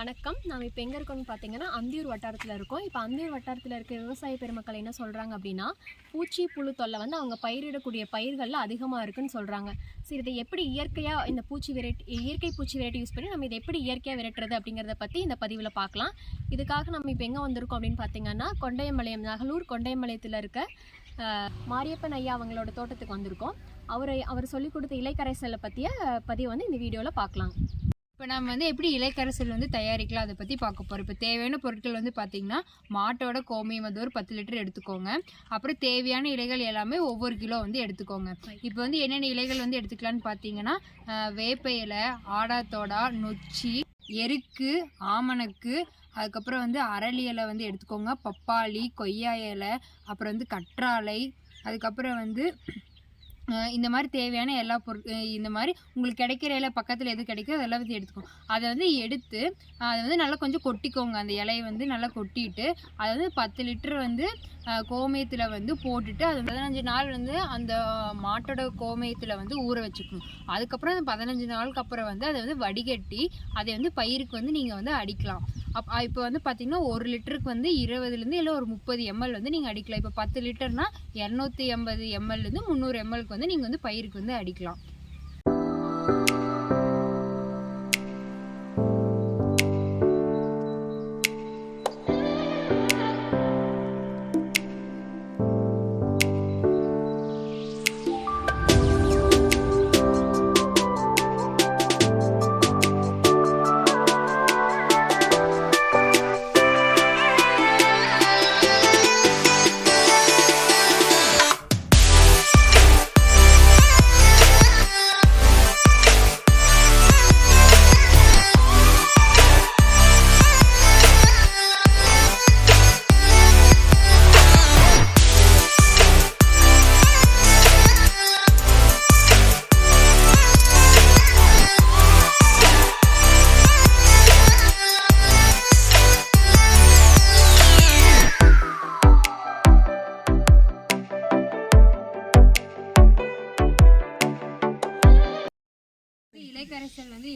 வணக்கம். நாம் இப்போ எங்கே இருக்கோம்னு பார்த்தீங்கன்னா அந்தியூர் வட்டாரத்தில் இருக்கோம். இப்போ அந்தியூர் வட்டாரத்தில் இருக்க விவசாய பெருமக்கள் என்ன சொல்கிறாங்க அப்படின்னா பூச்சி புழு தொல்லை வந்து அவங்க பயிரிடக்கூடிய பயிர்களில் அதிகமாக இருக்குன்னு சொல்கிறாங்க சரி இதை எப்படி இயற்கையாக இந்த பூச்சி வெரைட்டி இயற்கை பூச்சி வெரைட்டி யூஸ் பண்ணி நம்ம இதை எப்படி இயற்கையாக விரட்டுறது அப்படிங்கிறத பற்றி இந்த பதிவில் பார்க்கலாம் இதுக்காக நம்ம இப்போ எங்கே வந்திருக்கோம் அப்படின்னு பார்த்தீங்கன்னா கொண்டையம்பாளையம் நகலூர் கொண்டையம்பாளையத்தில் இருக்க மாரியப்பன் ஐயா அவங்களோட தோட்டத்துக்கு வந்திருக்கோம். அவரை அவர் சொல்லிக் கொடுத்த இலைக்கரைசலை பற்றிய பதிவை வந்து இந்த வீடியோவில் பார்க்கலாம் இப்போ நம்ம வந்து எப்படி இலைக்கரைசல் வந்து தயாரிக்கலாம்? அதை பற்றி பார்க்க போகிறோம் இப்போ தேவையான பொருட்கள் வந்து பார்த்திங்கன்னா மாட்டோட கோமியம் வந்து ஒரு பத்து லிட்டர் எடுத்துக்கோங்க. அப்புறம் தேவையான இலைகள் எல்லாமே ஒவ்வொரு கிலோ வந்து எடுத்துக்கோங்க. இப்போ வந்து என்னென்ன இலைகள் வந்து எடுத்துக்கலாம்னு பார்த்தீங்கன்னா வேப்ப இலை ஆடாத்தோடா நொச்சி எருக்கு ஆமணக்கு அதுக்கப்புறம் வந்து அரளி இலை வந்து எடுத்துக்கோங்க. பப்பாளி கொய்யா இலை அப்புறம் வந்து கற்றாழை அதுக்கப்புறம் வந்து இந்த மாதிரி தேவையான எல்லா பொருள் இந்த மாதிரி உங்களுக்கு கிடைக்கிற இலை பக்கத்தில் எது கிடைக்கோ அதெல்லாம் வந்து எடுத்துக்கோங்க அதை வந்து எடுத்து அதை வந்து நல்லா கொஞ்சம் கொட்டிக்கோங்க. அந்த இலையை வந்து நல்லா கொட்டிட்டு அதை வந்து பத்து லிட்டர் வந்து கோமியத்தில் வந்து போட்டுட்டு அது பதினஞ்சு நாள் வந்து அந்த மாட்டோட கோமியத்தில் வந்து ஊற வச்சுக்கணும். அதுக்கப்புறம் அந்த பதினஞ்சு நாளுக்கு அப்புறம் வந்து அதை வந்து வடிகட்டி அதை வந்து பயிருக்கு வந்து நீங்கள் வந்து அடிக்கலாம். அப் இப்போ வந்து பார்த்தீங்கன்னா ஒரு லிட்டருக்கு வந்து இருபதுலேருந்து இல்லை ஒரு முப்பது எம்எல் வந்து நீங்கள் அடிக்கலாம். இப்போ பத்து லிட்டர்னா இரநூத்தி எண்பது எம்எல்லேருந்து முந்நூறு எம்எல்க்கு வந்து நீங்கள் வந்து பயிருக்கு வந்து அடிக்கலாம்.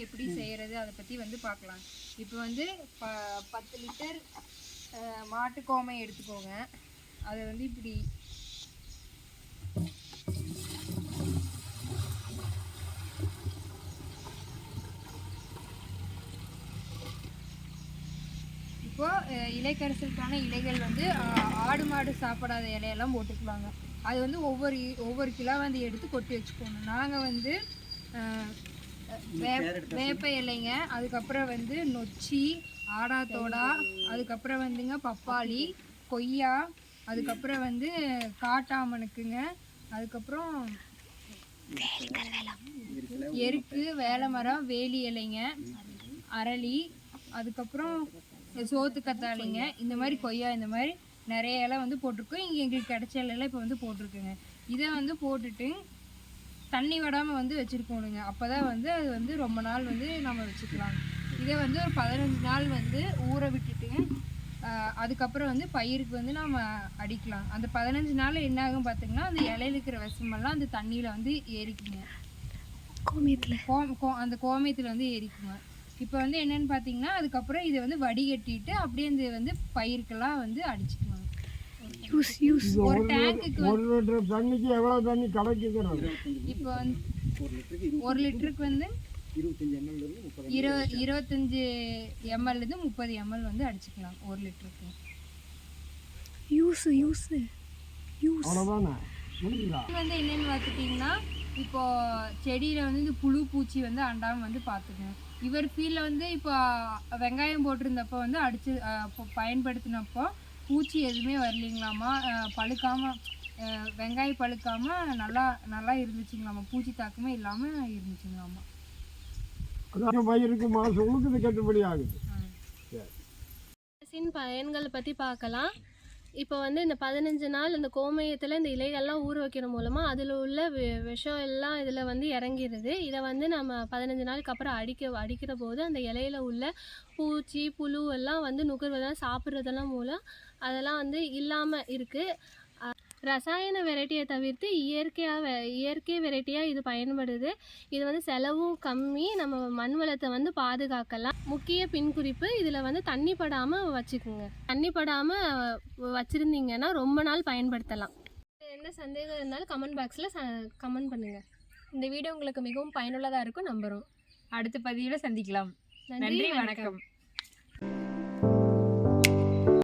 எப்படி செய்கிறது அதை பற்றி வந்து பார்க்கலாம் இப்போ வந்து ப பத்து லிட்டர் மாட்டு கோமை எடுத்துக்கோங்க. அதை வந்து இப்படி இப்போ அஹ், இலைக்கரைசலுக்கான இலைகள் வந்து ஆடு மாடு சாப்பிடாத இலையெல்லாம் போட்டுக்கலாங்க அது வந்து ஒவ்வொரு ஒவ்வொரு கிலோ வந்து எடுத்து கொட்டி வச்சுக்கோங்க. நாங்கள் வந்து வேப்ப இலைங்க அதுக்கப்புறம் வந்து நொச்சி ஆடாத்தோடா அதுக்கப்புறம் வந்துங்க பப்பாளி கொய்யா அதுக்கப்புறம் வந்து காட்டாமணுக்குங்க அதுக்கப்புறம் எருக்கு வேலை. மரம் வேலி இலைங்க அரளி அதுக்கப்புறம் சோத்து கத்தாளிங்க இந்த மாதிரி கொய்யா இந்த மாதிரி நிறைய இலை வந்து போட்டிருக்கோம். இங்கே எங்களுக்கு கிடைச்ச இலையெல்லாம் இப்போ வந்து போட்டிருக்குங்க. இதை வந்து போட்டுட்டு தண்ணி விடாமல் வந்து வச்சுருக்கோணுங்க அப்போ தான் வந்து அது வந்து ரொம்ப நாள் வந்து நம்ம வச்சுக்கலாம். இதை வந்து ஒரு பதினஞ்சு நாள் வந்து ஊற விட்டுட்டுங்க ஆஹ் அதுக்கப்புறம் வந்து பயிருக்கு வந்து நம்ம அடிக்கலாம். அந்த பதினஞ்சு நாள் என்ன ஆகும் பார்த்தீங்கன்னா அந்த இலையில இருக்கிற விஷமெல்லாம் அந்த தண்ணியில் வந்து ஏறிக்குங்க. கோமியத்தில். கோ கோ- அந்த கோமியத்தில் வந்து ஏறிக்குங்க. இப்போ வந்து என்னன்னு பார்த்தீங்கன்னா அதுக்கப்புறம் இதை வந்து வடிகட்டிட்டு அப்படியே இந்த வந்து பயிருக்கெல்லாம் வந்து அடிச்சுக்கலாம் யூஸ் யூஸ் ஒரு டேங்குக்கு ஒரு லிட்டர் தண்ணிக்கு எவ்வளோ தண்ணி கலக்குங்கிறது இப்போ வந்து ஒரு லிட்டருக்கு வந்து இரு இருபத்தஞ்சு எம்எல்லேருந்து முப்பது எம்எல் வந்து அடிச்சுக்கலாம் ஒரு லிட்டருக்கு. யூஸ் யூஸ் யூஸ் வந்து என்னன்னு பார்த்துட்டிங்கன்னா இப்போ செடியில் வந்து இந்த புழு பூச்சி வந்து அண்டாமல் வந்து பார்த்துக்கணும் இவர் ஃபீல்டில் வந்து இப்போ வெங்காயம் போட்டிருந்தப்போ வந்து அடிச்சு பயன்படுத்தினப்போ பூச்சி எதுவுமே வரலைங்களாமா அஹ், பழுக்காம அஹ், வெங்காயம் பழுக்காம நல்லா நல்லா இருந்துச்சுங்களாமா பூச்சி தாக்கமே இல்லாமல் இருந்துச்சுங்களாமா அதாவது பயிருக்கு மாதம் உழுக்குது கட்டுப்படி ஆகுது. அரசின் பயன்களை பற்றி பார்க்கலாம். இப்போ வந்து இந்த பதினஞ்சு நாள் இந்த கோமயத்தில் இந்த இலைகள்லாம் ஊற வைக்கிற மூலமாக அதில் உள்ள விஷம் எல்லாம் இதில் வந்து இறங்கிடுது இதை வந்து நம்ம பதினஞ்சு நாளுக்கு அப்புறம் அடிக்க அடிக்கிற போது அந்த இலையில உள்ள பூச்சி புழு எல்லாம் வந்து நுகர்வதெல்லாம் சாப்பிட்றதெல்லாம் மூலம் அதெல்லாம் வந்து இல்லாமல் இருக்குது ரசாயன வெரைட்டியை தவிர்த்து இயற்கையாக இயற்கை வெரைட்டியாக இது பயன்படுது. இது வந்து செலவும் கம்மி. நம்ம மண் வளத்தை வந்து பாதுகாக்கலாம். முக்கிய பின்குறிப்பு இதில் வந்து தண்ணி படாமல் வச்சுக்கோங்க. தண்ணி படாமல் வச்சுருந்தீங்கன்னா ரொம்ப நாள் பயன்படுத்தலாம். என்ன சந்தேகம் இருந்தாலும் கமெண்ட் பாக்ஸில் கமெண்ட் பண்ணுங்கள் இந்த வீடியோ உங்களுக்கு மிகவும் பயனுள்ளதாக இருக்கும். நம்புகிறோம் அடுத்த பதிவில் சந்திக்கலாம். நன்றி வணக்கம்.